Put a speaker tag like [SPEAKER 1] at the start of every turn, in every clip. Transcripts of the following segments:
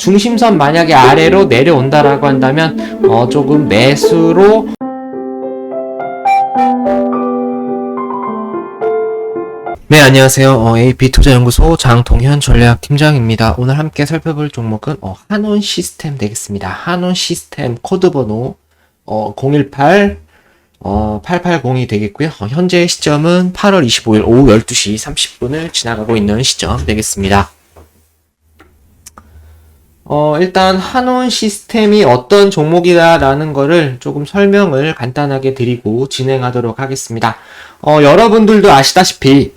[SPEAKER 1] 중심선 만약에 아래로 내려온다라고 한다면 어, 조금 매수로 네 안녕하세요. 어, AP투자연구소 장동현 전략팀장입니다. 오늘 함께 살펴볼 종목은 어, 한온 시스템 되겠습니다. 한온 시스템 코드번호 어, 018 어, 880이 되겠고요. 어, 현재 시점은 8월 25일 오후 12시 30분을 지나가고 있는 시점 되겠습니다 어, 일단 한온 시스템이 어떤 종목이다라는 거를 조금 설명을 간단하게 드리고 진행하도록 하겠습니다. 어, 여러분들도 아시다시피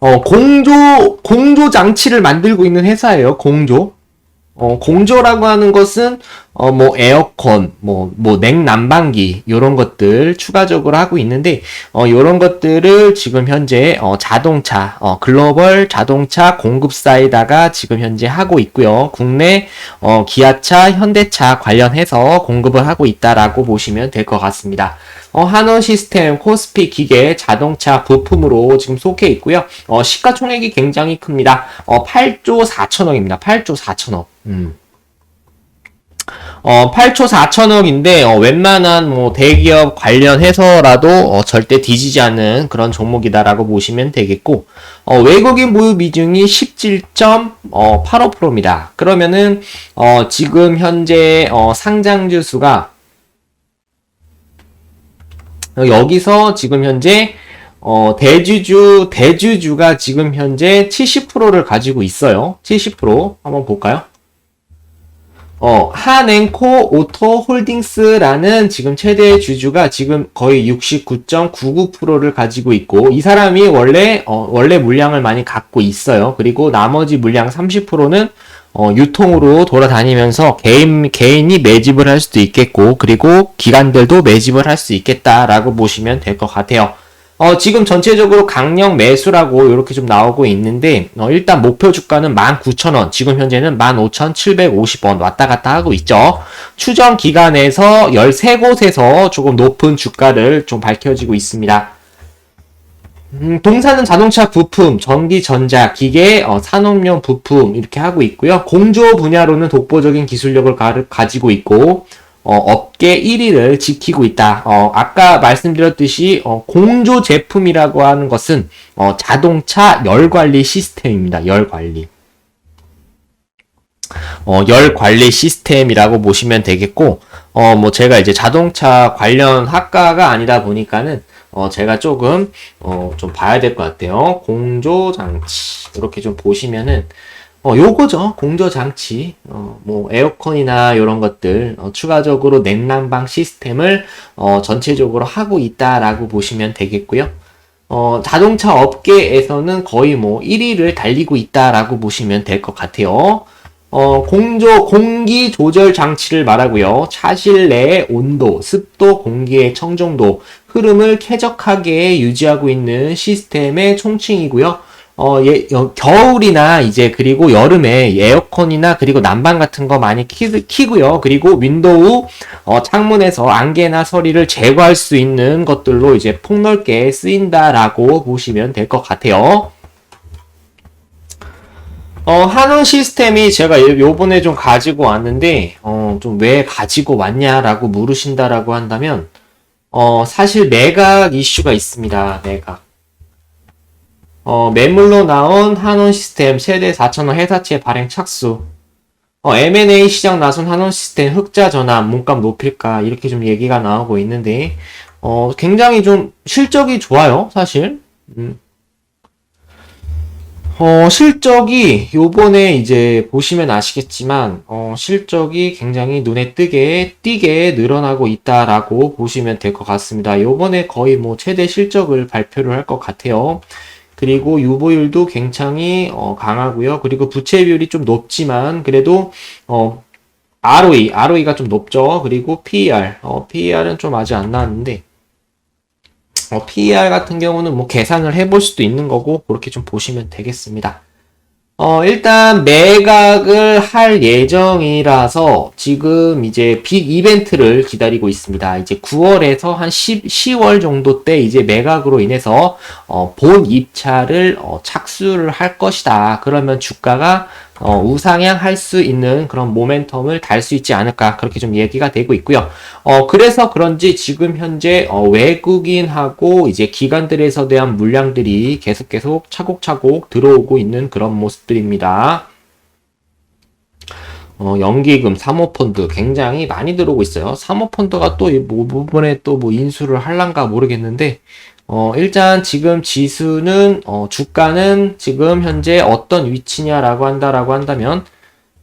[SPEAKER 1] 어, 공조 공조 장치를 만들고 있는 회사예요. 공조. 어, 공조라고 하는 것은 어, 뭐 에어컨, 뭐, 뭐 냉난방기 요런 것들 추가적으로 하고 있는데 어, 요런 것들을 지금 현재 어, 자동차, 어, 글로벌 자동차 공급사에다가 지금 현재 하고 있고요. 국내 어, 기아차, 현대차 관련해서 공급을 하고 있다라고 보시면 될 것 같습니다. 어, 한원 시스템, 코스피 기계, 자동차 부품으로 지금 속해 있고요. 어, 시가총액이 굉장히 큽니다. 어, 8조 4천억입니다. 8조 4천억. 음. 어, 8초 4천억인데, 어, 웬만한 뭐 대기업 관련해서라도 어, 절대 뒤지지 않는 그런 종목이다라고 보시면 되겠고, 어, 외국인 보유 비중이 17.85%입니다. 그러면은, 어, 지금 현재 어, 상장주 수가 어, 여기서 지금 현재 어, 대주주, 대주주가 지금 현재 70%를 가지고 있어요. 70% 한번 볼까요? 어, 한앵코 오토 홀딩스라는 지금 최대 주주가 지금 거의 69.99%를 가지고 있고, 이 사람이 원래, 어, 원래 물량을 많이 갖고 있어요. 그리고 나머지 물량 30%는 어, 유통으로 돌아다니면서 개인, 개인이 매집을 할 수도 있겠고, 그리고 기관들도 매집을 할 수 있겠다라고 보시면 될 것 같아요. 어, 지금 전체적으로 강력 매수라고 이렇게 좀 나오고 있는데, 어, 일단 목표 주가는 19,000원, 지금 현재는 15,750원 왔다 갔다 하고 있죠. 추정 기간에서 13곳에서 조금 높은 주가를 좀 밝혀지고 있습니다. 음, 동사는 자동차 부품, 전기, 전자, 기계, 어, 산업용 부품 이렇게 하고 있고요. 공조 분야로는 독보적인 기술력을 가, 가지고 있고 어, 업계 1위를 지키고 있다. 어, 아까 말씀드렸듯이 어, 공조 제품이라고 하는 것은 어, 자동차 열 관리 시스템입니다. 열 관리. 어, 열 관리 시스템이라고 보시면 되겠고, 어, 뭐 제가 이제 자동차 관련 학과가 아니다 보니까는 어, 제가 조금, 어, 좀 봐야 될 것 같아요. 공조 장치. 이렇게 좀 보시면은, 어, 요거죠. 공조 장치. 어, 뭐, 에어컨이나 이런 것들, 어, 추가적으로 냉난방 시스템을, 어, 전체적으로 하고 있다라고 보시면 되겠고요. 어, 자동차 업계에서는 거의 뭐 1위를 달리고 있다라고 보시면 될 것 같아요. 어, 공조, 공기 조절 장치를 말하고요. 차실 내의 온도, 습도, 공기의 청정도, 흐름을 쾌적하게 유지하고 있는 시스템의 총칭이고요. 어, 예, 여- 겨울이나 이제 그리고 여름에 에어컨이나 그리고 난방 같은 거 많이 키, 키고요. 그리고 윈도우 어, 창문에서 안개나 서리를 제거할 수 있는 것들로 이제 폭넓게 쓰인다라고 보시면 될 것 같아요. 어, 한원 시스템이 제가 요- 요번에 좀 가지고 왔는데, 어, 좀 왜 가지고 왔냐라고 물으신다라고 한다면, 어, 사실 매각 이슈가 있습니다. 매각. 어, 매물로 나온 한원 시스템 최대 4천원 회사채 발행 착수. 어, M&A 시장 나선 한원 시스템 흑자 전환, 몸값 높일까, 이렇게 좀 얘기가 나오고 있는데, 어, 굉장히 좀 실적이 좋아요, 사실. 음. 어, 실적이 요번에 이제 보시면 아시겠지만, 어, 실적이 굉장히 눈에 띄게, 띄게 늘어나고 있다라고 보시면 될 것 같습니다. 요번에 거의 뭐 최대 실적을 발표를 할 것 같아요. 그리고 유보율도 굉장히 어, 강하고요. 그리고 부채 비율이 좀 높지만, 그래도, 어, ROE, ROE가 좀 높죠. 그리고 PER, 어, PER은 좀 아직 안 나왔는데, 어, PER 같은 경우는 뭐 계산을 해볼 수도 있는 거고, 그렇게 좀 보시면 되겠습니다. 어, 일단 매각을 할 예정이라서 지금 이제 빅 이벤트를 기다리고 있습니다. 이제 9월에서 한 10, 10월 정도 때 이제 매각으로 인해서 어, 본 입찰을 어, 착수를 할 것이다. 그러면 주가가 어, 우상향 할 수 있는 그런 모멘텀을 달 수 있지 않을까 그렇게 좀 얘기가 되고 있고요. 어, 그래서 그런지 지금 현재 어, 외국인하고 이제 기관들에서 대한 물량들이 계속 계속 차곡차곡 들어오고 있는 그런 모습들입니다. 어, 연기금, 사모펀드 굉장히 많이 들어오고 있어요. 사모펀드가 또 이 부분에 또 뭐 인수를 할란가 모르겠는데, 어, 일단 지금 지수는, 어, 주가는 지금 현재 어떤 위치냐라고 한다라고 한다면,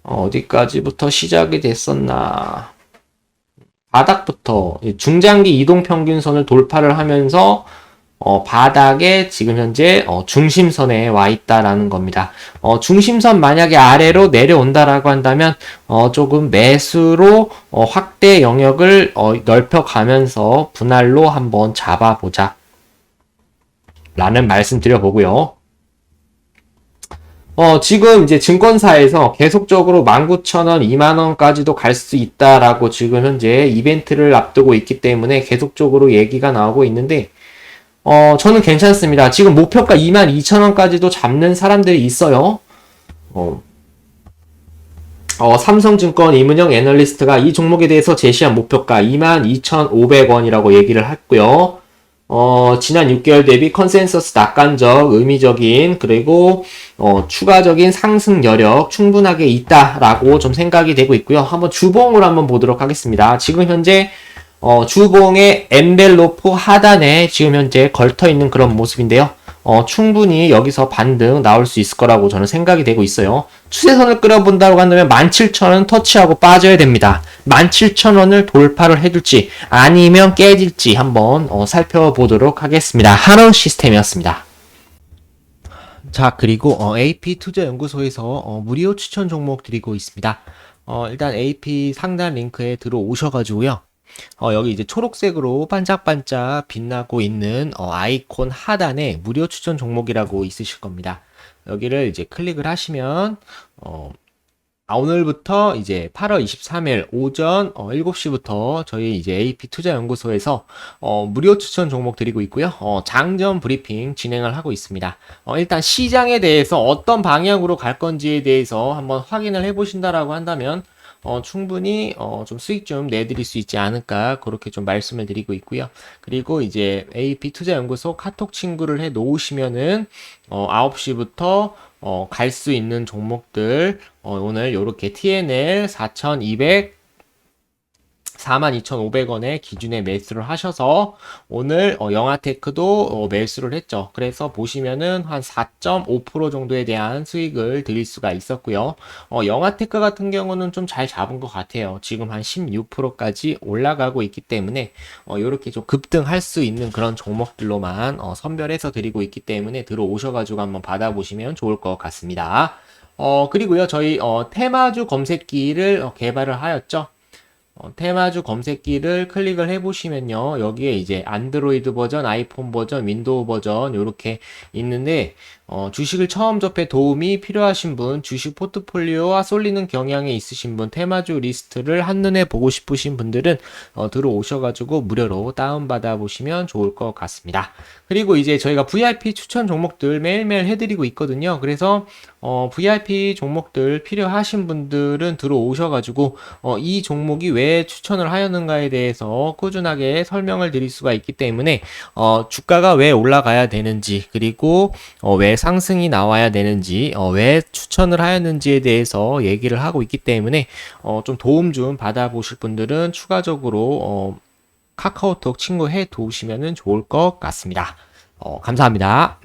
[SPEAKER 1] 어, 어디까지부터 시작이 됐었나. 바닥부터 중장기 이동 평균선을 돌파를 하면서 어, 바닥에 지금 현재 어, 중심선에 와 있다라는 겁니다. 어, 중심선 만약에 아래로 내려온다라고 한다면 어, 조금 매수로 어, 확대 영역을 어, 넓혀가면서 분할로 한번 잡아보자. 라는 말씀 드려보고요. 어, 지금 이제 증권사에서 계속적으로 19,000원, 2만원까지도 갈 수 있다라고 지금 현재 이벤트를 앞두고 있기 때문에 계속적으로 얘기가 나오고 있는데, 어, 저는 괜찮습니다. 지금 목표가 22,000원까지도 잡는 사람들이 있어요. 어, 어, 삼성증권 이문영 애널리스트가 이 종목에 대해서 제시한 목표가 22,500원이라고 얘기를 했고요. 어, 지난 6개월 대비 컨센서스 낙관적, 의미적인, 그리고, 어, 추가적인 상승 여력 충분하게 있다라고 좀 생각이 되고 있고요. 한번 주봉을 한번 보도록 하겠습니다. 지금 현재, 어, 주봉의 엔벨로프 하단에 지금 현재 걸터 있는 그런 모습인데요. 어, 충분히 여기서 반등 나올 수 있을 거라고 저는 생각이 되고 있어요. 추세선을 끌어본다고 한다면 17,000원 터치하고 빠져야 됩니다. 17,000원을 돌파를 해줄지 아니면 깨질지 한번 어, 살펴보도록 하겠습니다. 한원 시스템이었습니다. 자 그리고 어, AP 투자연구소에서 어, 무료 추천 종목 드리고 있습니다. 어, 일단 AP 상단 링크에 들어오셔가지고요. 어, 여기 이제 초록색으로 반짝반짝 빛나고 있는 어, 아이콘 하단에 무료 추천 종목이라고 있으실 겁니다. 여기를 이제 클릭을 하시면 어, 아, 오늘부터 이제 8월 23일 오전 어, 7시부터 저희 이제 AP 투자연구소에서 어, 무료 추천 종목 드리고 있고요. 어, 장전 브리핑 진행을 하고 있습니다. 어, 일단 시장에 대해서 어떤 방향으로 갈 건지에 대해서 한번 확인을 해 보신다라고 한다면 어, 충분히 어, 좀 수익 좀 내드릴 수 있지 않을까 그렇게 좀 말씀을 드리고 있고요. 그리고 이제 AP 투자연구소 카톡 친구를 해 놓으시면은 어, 9시부터 어, 갈 수 있는 종목들 어, 오늘 이렇게 TNL 4200 42,500원에 기준에 매수를 하셔서 오늘 어, 영아테크도 어, 매수를 했죠. 그래서 보시면은 한 4.5% 정도에 대한 수익을 드릴 수가 있었고요. 어, 영아테크 같은 경우는 좀 잘 잡은 것 같아요. 지금 한 16%까지 올라가고 있기 때문에 어, 이렇게 좀 급등할 수 있는 그런 종목들로만 어, 선별해서 드리고 있기 때문에 들어오셔가지고 한번 받아보시면 좋을 것 같습니다. 어, 그리고요, 저희, 어, 테마주 검색기를 어, 개발을 하였죠. 어, 테마주 검색기를 클릭을 해보시면요. 여기에 이제 안드로이드 버전, 아이폰 버전, 윈도우 버전 이렇게 있는데 어, 주식을 처음 접해 도움이 필요하신 분, 주식 포트폴리오와 쏠리는 경향이 있으신 분, 테마주 리스트를 한눈에 보고 싶으신 분들은 어, 들어오셔가지고 무료로 다운받아 보시면 좋을 것 같습니다. 그리고 이제 저희가 VIP 추천 종목들 매일매일 해드리고 있거든요. 그래서 어, VIP 종목들 필요하신 분들은 들어오셔가지고 어, 이 종목이 왜 추천을 하였는가에 대해서 꾸준하게 설명을 드릴 수가 있기 때문에 어, 주가가 왜 올라가야 되는지 그리고 어, 왜 상승이 나와야 되는지 어, 왜 추천을 하였는지에 대해서 얘기를 하고 있기 때문에 어, 좀 도움 좀 받아보실 분들은 추가적으로 어, 카카오톡 친구 해 두시면 좋을 것 같습니다. 어, 감사합니다.